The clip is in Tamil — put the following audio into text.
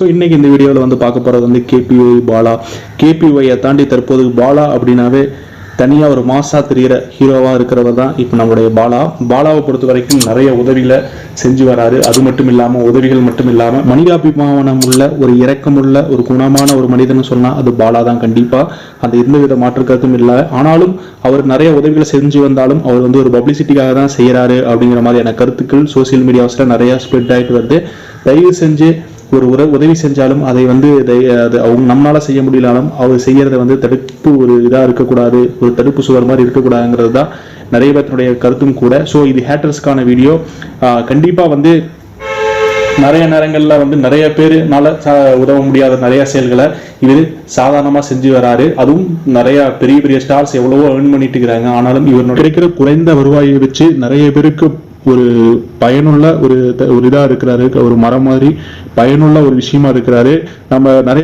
ஸோ இன்றைக்கி இந்த வீடியோவில் வந்து பார்க்க போகிறது வந்து கேபிஒய் பாலா கேபிஒயை தாண்டி தற்போது பாலா அப்படின்னாவே தனியாக ஒரு மாசாக தெரிகிற ஹீரோவாக இருக்கிறவர் தான் இப்போ நம்முடைய பாலா பாலாவை பொறுத்த வரைக்கும் நிறைய உதவிகளை செஞ்சு வராரு. அது மட்டும் இல்லாமல் உதவிகள் மட்டும் இல்லாமல் மனிதாபிமானம் உள்ள ஒரு இறக்கமுள்ள ஒரு குணமான ஒரு மனிதன் சொன்னால் அது பாலா தான் கண்டிப்பாக அந்த எந்தவித மாற்று கருத்தும் இல்லை. ஆனாலும் அவர் நிறைய உதவிகளை செஞ்சு வந்தாலும் அவர் வந்து ஒரு பப்ளிசிட்டிக்காக தான் செய்கிறாரு அப்படிங்கிற மாதிரியான கருத்துக்கள் சோஷியல் மீடியாஸில் நிறையா ஸ்ப்ரெட் ஆகிட்டு வருது. தயவு செஞ்சு ஒரு உற உதவி செஞ்சாலும் அதை வந்து அது அவங்க நம்மளால செய்ய முடியலாலும் அவர் செய்யறத வந்து தடுப்பு ஒரு இதாக இருக்கக்கூடாது ஒரு தடுப்பு சுவர் மாதிரி இருக்கக்கூடாதுங்கிறது தான் நிறைய பேர்த்தினுடைய கருத்தும் கூட. ஸோ இது ஹேட்டர்ஸ்க்கான வீடியோ கண்டிப்பாக வந்து நிறைய நேரங்களில் வந்து நிறைய பேர்னால உதவ முடியாத நிறைய செயல்களை இவர் சாதாரணமாக செஞ்சு வராரு. அதுவும் நிறைய பெரிய பெரிய ஸ்டார்ஸ் எவ்வளவோ ஏர்ன் பண்ணிட்டு இருக்கிறாங்க. ஆனாலும் இவர் கிடைக்கிற குறைந்த வருவாயை வச்சு நிறைய பேருக்கு ஒரு பயனுள்ள ஒரு ஒரு இதாக இருக்கிறாரு ஒரு மரம் மாதிரி பயனுள்ள ஒரு விஷயமா இருக்கிறாரு. நம்ம நிறைய